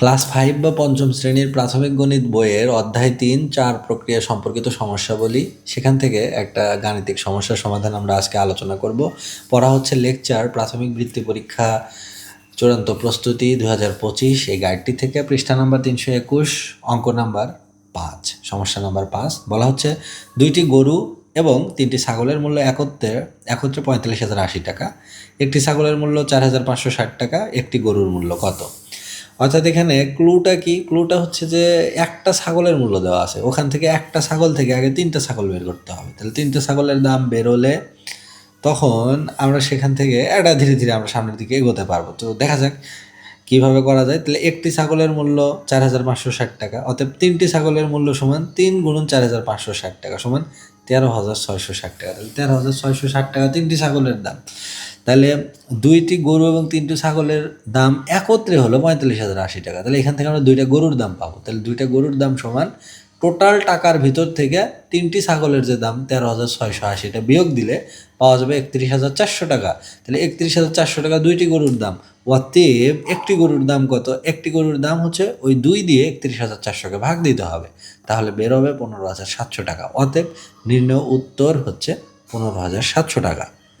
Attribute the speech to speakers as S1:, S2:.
S1: Class five বা পঞ্চম শ্রেণির প্রাথমিক গণিত বইয়ের অধ্যায় তিন, চার প্রক্রিয়া সম্পর্কিত সমস্যাবলী। সেখান থেকে একটা গাণিতিক সমস্যার সমাধান আমরা আজকে আলোচনা করব। পড়া হচ্ছে লেকচার, প্রাথমিক বৃত্তি পরীক্ষা, চূড়ান্ত প্রস্তুতি দু হাজার পঁচিশ। এই গাইডটি থেকে পৃষ্ঠা নাম্বার তিনশো একুশ, অঙ্ক নাম্বার পাঁচ, সমস্যা নাম্বার পাঁচ। বলা হচ্ছে, দুইটি গরু এবং তিনটি ছাগলের মূল্য একত্রে একত্রে পঁয়তাল্লিশ হাজার আশি টাকা। একটি ছাগলের মূল্য চার হাজার পাঁচশো ষাট টাকা, একটি গরুর মূল্য কত? অর্থাৎ এখানে ক্লুটা কি? ক্লুটা হচ্ছে যে একটা ছাগলের মূল্য দেওয়া আছে। ওখান থেকে একটা ছাগল থেকে আগে তিনটা ছাগল বের করতে হবে। তাহলে তিনটা ছাগলের দাম বেরোলে তখন আমরা সেখান থেকে এটা ধীরে ধীরে আমরা সামনের দিকে এগোতে পারব। তো দেখা যাক কীভাবে করা যায়। তাহলে একটি ছাগলের মূল্য চার হাজার পাঁচশো ষাট টাকা, অতএব তিনটি ছাগলের মূল্য সমান তিন গুণন চার হাজার পাঁচশো ষাট টাকা সমান তেরো হাজার ছয়শো ষাট টাকা। তাহলে তেরো হাজার ছয়শো ষাট টাকা তিনটি ছাগলের দাম। তাহলে দুইটি গরু এবং তিনটি ছাগলের দাম একত্রে হলো পঁয়তাল্লিশ হাজার আশি টাকা। তাহলে এখান থেকে আমরা দুইটা গরুর দাম পাবো। তাহলে দুইটা গরুর দাম সমান টোটাল টাকার ভিতর থেকে তিনটি ছাগলের যে দাম তেরো হাজার ছয়শো আশিটা বিয়োগ দিলে পাওয়া যাবে একত্রিশ হাজার চারশো টাকা। তাহলে একত্রিশ হাজার চারশো টাকা দুইটি গরুর দাম। অতএব একটি গরুর দাম কত? একটি গরুর দাম হচ্ছে ওই দুই দিয়ে একত্রিশ হাজার চারশোকে ভাগ দিতে হবে। তাহলে বেরোবে পনেরো হাজার সাতশো টাকা। অতএব নির্ণয় উত্তর হচ্ছে পনেরো হাজার সাতশো টাকা।